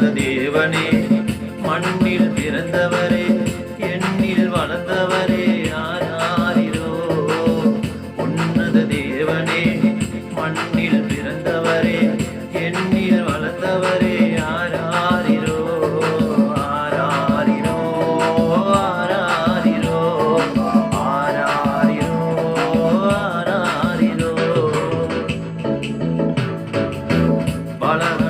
தேவனே மண்ணில் பிறந்தவரே எண்ணில் வளர்ந்தவரே ஆராரிரோ உன்னத தேவனே மண்ணில் பிறந்தவரே எண்ணில் வளர்ந்தவரே ஆராரிரோ ஆராரிரோ ஆராரிரோ ஆராரிரோ ஆராரிரோ பலவன்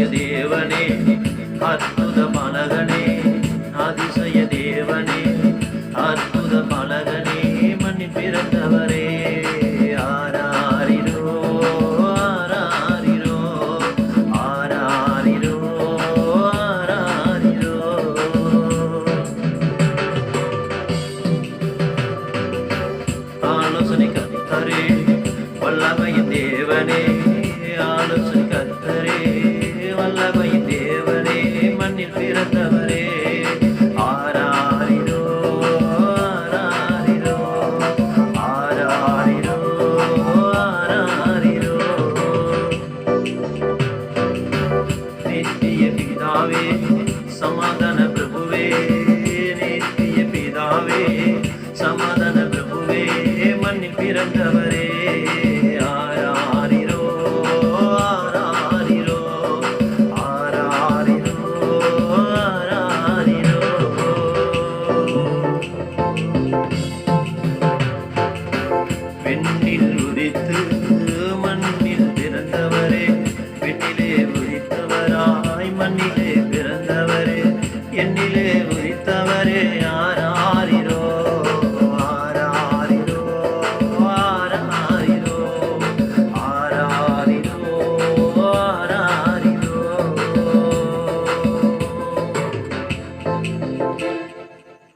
அதிசய தேவனே அற்புத மலகனே அதிசய தேவனே அற்புத மலகனே மண்ணில் பிறந்தவரே. ஆராரிரோ ஆராரிரோ ஆராரிரோ ஆராரிரோ. ஆலோசனை வல்லமையின் தேவனே. சமாதான பிரபுவே நித்திய பிதாவே. சமாதான பிரபுவே மண்ணில் பிறந்தவரே.